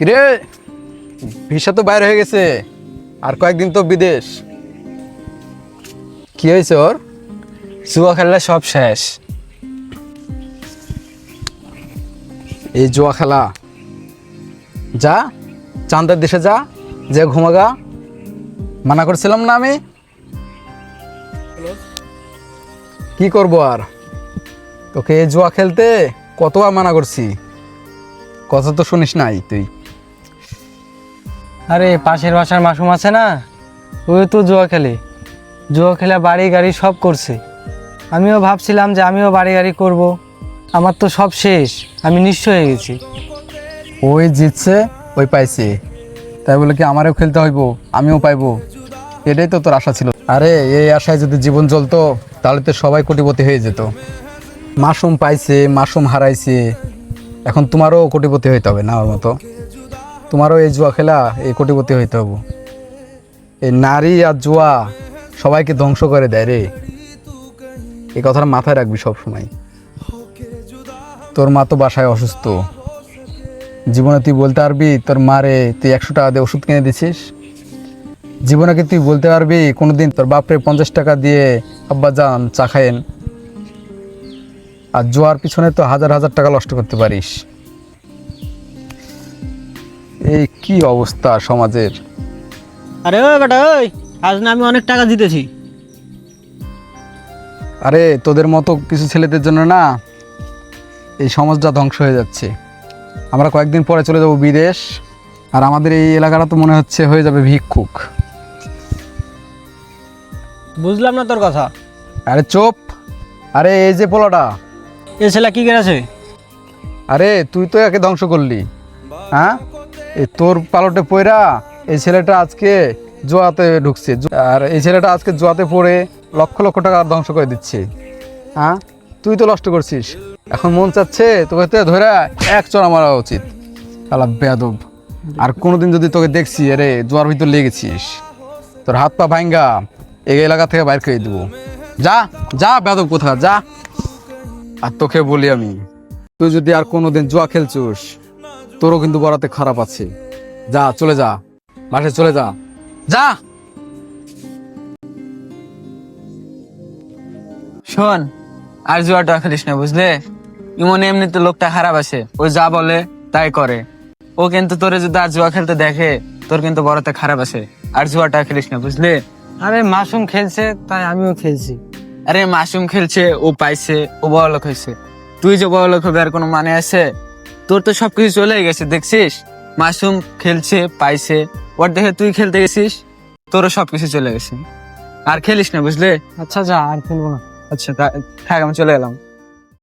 কিরে? ভিসা তো বাইরে হয়ে গেছে। আর কয়েকদিন তো বিদেশ। কি হয়েছে ওর? জুয়া খেললে সব শেষ। এই জুয়া খেলা যা চান্দার দেশে যা, যে ঘুমাগা। মানা করছিলাম না আমি। কি করব আর? তোকে এই জুয়া খেলতে কতবার মানা করছি? কথা তো শুনিস নাই তুই। আরে, পাশের বাসার মাসুম আছে না? ওই তো জুয়া খেলে। জুয়া খেলে বাড়ি গাড়ি সব করছে। আমিও ভাবছিলাম যে আমিও বাড়ি গাড়ি করব। আমার তো সব শেষ। আমি নিঃস্ব হয়ে গেছি। ওই জিতছে, ওই পাইছে। তাই বলে কি আমারও খেলতে হইব, আমিও পাইবো। এটাই তো তোর আশা ছিল। আরে, এই আশায় যদি জীবন চলতো তাহলে তো সবাই কোটিপতি হয়ে যেত। মাসুম পাইছে, মাসুম হারাইছে। এখন তোমারও কোটিপতি হইতে হবে না মতো। তোমারও এই জুয়া খেলা এই কোটিপতি হইতে হবে। এই নারী আর জুয়া সবাইকে ধ্বংস করে দেয় রে। এই কথাটা মাথায় রাখবি সব সময় তোর মা তো বাসায় অসুস্থ। জীবনে তুই বলতে পারবি, তোর মারে তুই একশো টাকা দিয়ে ওষুধ কিনে দিছিস। জীবনে কি তুই বলতে পারবি, কোনোদিন তোর বাপরে পঞ্চাশ টাকা দিয়ে আব্বা যান, চা খায়েন আর জোয়ার পিছনে তো হাজার হাজার টাকা নষ্ট করতে পারিস। এই কি অবস্থা সমাজের? আরে ওই বেটা ওই আজ না আমি অনেক টাকা জিতেছি। আরে তোদের মতো কিছু ছেলেদের জন্য না এই সমাজটা ধ্বংস হয়ে যাচ্ছে। আমরা কয়েকদিন পরে চলে যাব বিদেশ আর আমাদের এই এলাকাটা তো মনে হচ্ছে হয়ে যাবে ভিক্ষুক। বুঝলাম না তোর কথা। আরে চোপ! আরে এই যে পোলাটা। এ ছেলে কি করেছে? আরে তুই তো একে ধ্বংস করলি। হ্যাঁ? এই তোর পালটে পয়রা এই ছেলেটা আজকে জোয়াতে ঢুকছে। আর এই ছেলেটা আজকে জোয়াতে পড়ে লক্ষ লক্ষ টাকা ধ্বংস করে দিচ্ছে। হ্যাঁ? তুই তো নষ্ট করছিস। এখন মন চাচ্ছে তোকে তো ধরে এক চড়া মারা উচিত। আলা বেয়াদব। আর কোনোদিন যদি তোকে দেখছি, আরে জোয়ার ভিতর লেগেছিস তোর হাত পা ভাঙ্গা এই এলাকা থেকে বাইর করে দেবো। যা যা বেয়াদব কোথা যা। আর তোকে বলি আমি, তুই যদি আর কোনোদিন জুয়া খেলছিস তোরও কিন্তু বড়াতে খারাপ আছে। যা চলে যা। মাঠে চলে যা। যা! শোন আর জুয়াটা খেলিস না বুঝলে? ইমন এমনিতে লোকটা খারাপ আছে ও যা বলে তাই করে। ও কিন্তু তোরে যদি আর জুয়া খেলতে দেখে তোর কিন্তু বড়তে খারাপ আছে। আর জুয়াটা খেলিস না বুঝলে? আরে মাসুম খেলছে তাই আমিও খেলছি। আরে মাসুম খেলছে ও পাইছে ও বড় লোক হয়েছে। তুই যে বড় লোক হবে আর কোনো মানে আছে? তোর তো সবকিছু চলে গেছে দেখছিস? মাসুম খেলছে পাইছে। ওর দেখে তুই খেলতে গেছিস তোরও সবকিছু চলে গেছে। আর খেলিস না বুঝলে? আচ্ছা যা আর খেলব না। আচ্ছা তা- থাক আমি চলে গেলাম